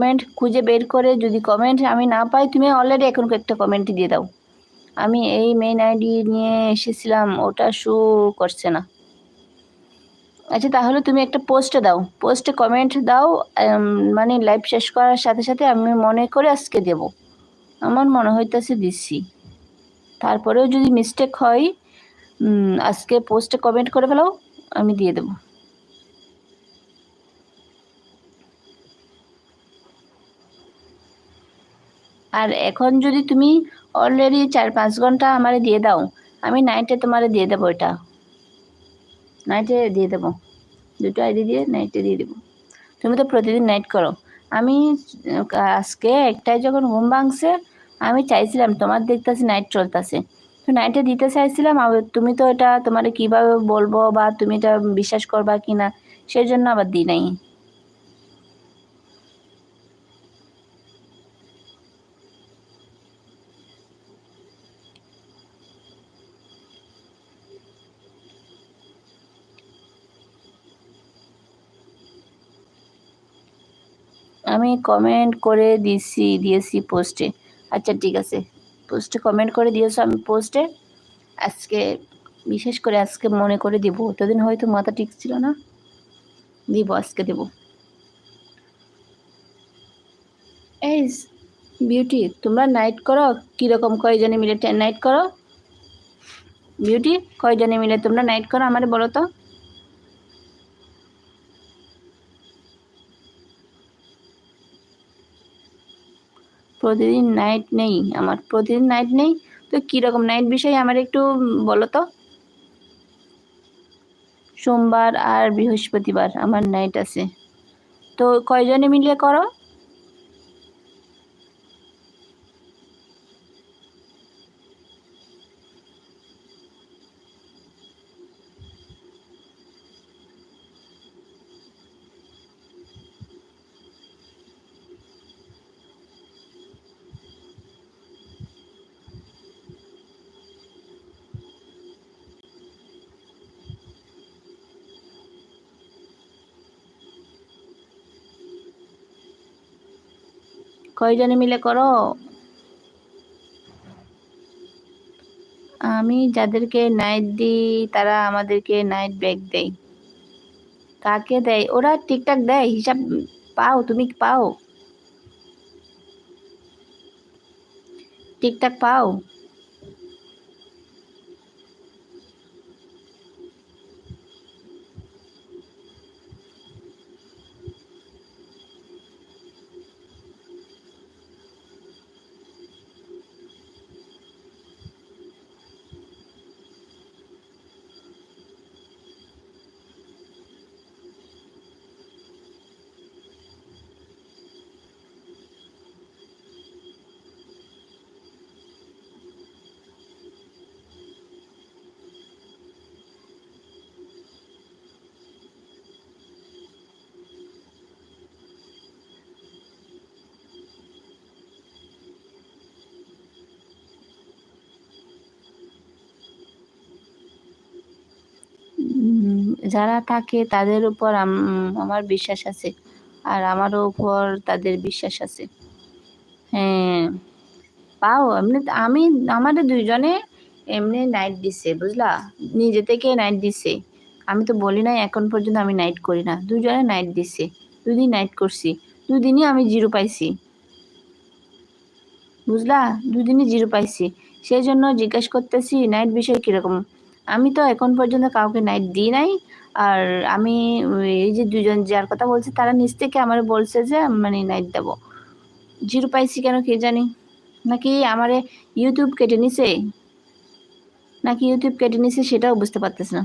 Comment খুঁজে বের করে যদি কমেন্ট আমি না পাই, তুমি অলরেডি এখন একটা কমেন্ট দিয়ে দাও। আমি এই মেইন আইডি নিয়ে এসেছিলাম, ওটা শো করছে না। আচ্ছা তাহলে তুমি একটা পোস্টে দাও। পোস্টে কমেন্ট দাও মানে লাইভ শেষ করার সাথে সাথে আমি মনে করে আজকে দেব। আমার মনে হইতেছে দিচ্ছি তারপরেও যদি মিস্টেক হয় আজকে পোস্টে কমেন্ট করে ফেলাও, আমি দিয়ে দেবো। আর এখন যদি তুমি অলরেডি চার পাঁচ ঘণ্টা আমার দিয়ে দাও, আমি নাইটে তোমারে দিয়ে দেবো এটা। নাইটে দিয়ে দেবো। দুটো আইডি দিয়ে নাইটে দিয়ে দেবো। তুমি তো প্রতিদিন নাইট করো। আমি আজকে একটাই যখন ঘুম ভাঙছে, আমি চাইছিলাম, তোমার দেখতেছি নাইট চলতেছে। তো নাইটে দিতে চাইছিলাম তুমি তো এটা তোমার কীভাবে বলব বা তুমি এটা বিশ্বাস করবা কি না সেই জন্য আবার দিই নাই। আমি কমেন্ট করে দিছি, দিয়েছি পোস্টে আচ্ছা ঠিক আছে। পোস্টে কমেন্ট করে দিয়েছ আমি পোস্টে আজকে, বিশেষ করে আজকে মনে করে দিব। এতদিন হয়তো মাথা ঠিক ছিল না। দিব, আজকে দেব। এই বিউটি তোমরা নাইট করো, কীরকম কয়জনে মিলে নাইট করো? বিউটি কয়জনে মিলে তোমরা নাইট করো আমারে বলো তো। প্রতিদিন নাইট নেই, আমার প্রতিদিন নাইট নেই। তো কীরকম নাইট বিষয়ে আমার একটু বলো তো? সোমবার আর বৃহস্পতিবার আমার নাইট আছে। তো কয়জনে মিলিয়ে করো? কয়জনে মিলে করো? আমি যাদেরকে নাইট দিই, তারা আমাদেরকে নাইট ব্যাগ দেয়। কাকে দেয়? ওরা ঠিকঠাক দেয়, হিসাব পাও, তুমি পাও? ঠিকঠাক পাও? যারা থাকে তাদের উপর আমার বিশ্বাস আছে। আর আমারও উপর তাদের বিশ্বাস আছে। হ্যাঁ। পাও, এমনি আমি, আমাদের দুইজনে এমনি নাইট দিছে, বুঝলা? নিজে থেকে নাইট দিছে। আমি তো বলি নাই, এখন পর্যন্ত আমি নাইট করি না। দুজনে নাইট দিছে। দুদিন নাইট করছি। দুদিনই আমি জিরো পাইছি। বুঝলা? দুদিনই জিরো পাইছি। সেই জন্য জিজ্ঞেস করতেছি নাইট বিষয় কীরকম? আমি তো এখন পর্যন্ত কাউকে নাইট দিই নাই। আর আমি এই যে দুজন যার কথা বলছি, তারা নিজ থেকে আমার বলছে যে মানে নাইট দেবো। জিরো পাইছি কেন কে জানি? নাকি আমারে ইউটিউব কেটে নিছে? নাকি ইউটিউব কেটে নিছে সেটাও বুঝতে পারতেছে না।